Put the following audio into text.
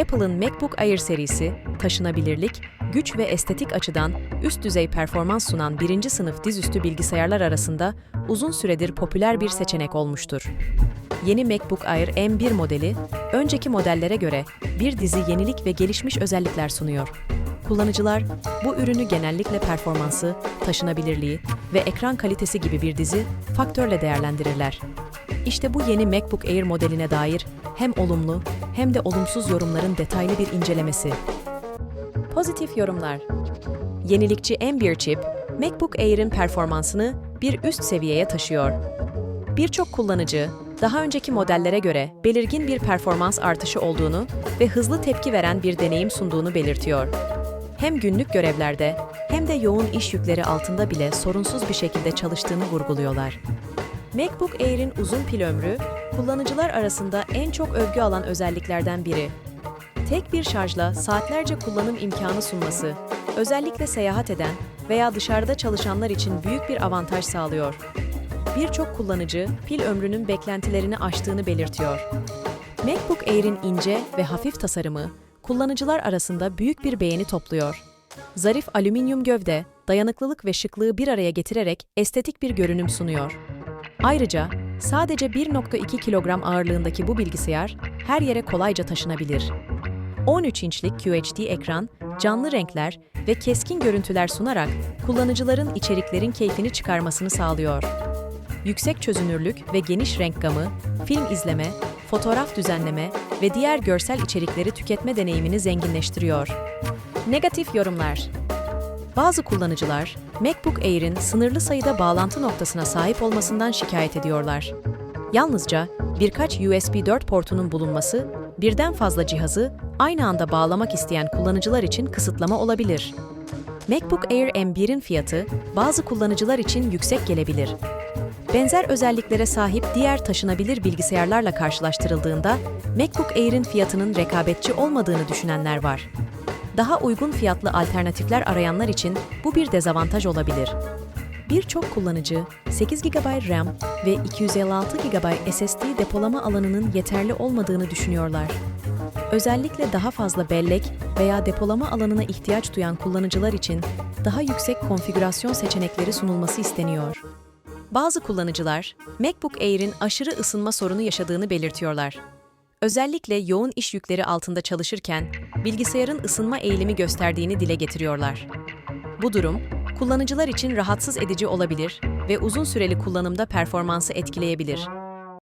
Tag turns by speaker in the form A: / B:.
A: Apple'ın MacBook Air serisi, taşınabilirlik, güç ve estetik açıdan üst düzey performans sunan birinci sınıf dizüstü bilgisayarlar arasında uzun süredir popüler bir seçenek olmuştur. Yeni MacBook Air M1 modeli, önceki modellere göre bir dizi yenilik ve gelişmiş özellikler sunuyor. Kullanıcılar bu ürünü genellikle performansı, taşınabilirliği ve ekran kalitesi gibi bir dizi faktörle değerlendirirler. İşte bu yeni MacBook Air modeline dair hem olumlu hem de olumsuz yorumların detaylı bir incelemesi. Pozitif yorumlar. Yenilikçi M1 çip, MacBook Air'in performansını bir üst seviyeye taşıyor. Birçok kullanıcı, daha önceki modellere göre belirgin bir performans artışı olduğunu ve hızlı tepki veren bir deneyim sunduğunu belirtiyor. Hem günlük görevlerde hem de yoğun iş yükleri altında bile sorunsuz bir şekilde çalıştığını vurguluyorlar. MacBook Air'in uzun pil ömrü, kullanıcılar arasında en çok övgü alan özelliklerden biri. Tek bir şarjla saatlerce kullanım imkanı sunması, özellikle seyahat eden veya dışarıda çalışanlar için büyük bir avantaj sağlıyor. Birçok kullanıcı pil ömrünün beklentilerini aştığını belirtiyor. MacBook Air'in ince ve hafif tasarımı, kullanıcılar arasında büyük bir beğeni topluyor. Zarif alüminyum gövde, dayanıklılık ve şıklığı bir araya getirerek estetik bir görünüm sunuyor. Ayrıca sadece 1.2 kilogram ağırlığındaki bu bilgisayar her yere kolayca taşınabilir. 13 inçlik QHD ekran, canlı renkler ve keskin görüntüler sunarak kullanıcıların içeriklerin keyfini çıkarmasını sağlıyor. Yüksek çözünürlük ve geniş renk gamı, film izleme, fotoğraf düzenleme ve diğer görsel içerikleri tüketme deneyimini zenginleştiriyor. Negatif yorumlar bazı kullanıcılar, MacBook Air'in sınırlı sayıda bağlantı noktasına sahip olmasından şikayet ediyorlar. Yalnızca birkaç USB 4 portunun bulunması, birden fazla cihazı aynı anda bağlamak isteyen kullanıcılar için kısıtlama olabilir. MacBook Air M1'in fiyatı bazı kullanıcılar için yüksek gelebilir. Benzer özelliklere sahip diğer taşınabilir bilgisayarlarla karşılaştırıldığında MacBook Air'in fiyatının rekabetçi olmadığını düşünenler var. Daha uygun fiyatlı alternatifler arayanlar için bu bir dezavantaj olabilir. Birçok kullanıcı 8 GB RAM ve 256 GB SSD depolama alanının yeterli olmadığını düşünüyorlar. Özellikle daha fazla bellek veya depolama alanına ihtiyaç duyan kullanıcılar için daha yüksek konfigürasyon seçenekleri sunulması isteniyor. Bazı kullanıcılar MacBook Air'in aşırı ısınma sorunu yaşadığını belirtiyorlar. Özellikle yoğun iş yükleri altında çalışırken bilgisayarın ısınma eğilimi gösterdiğini dile getiriyorlar. Bu durum, kullanıcılar için rahatsız edici olabilir ve uzun süreli kullanımda performansı etkileyebilir.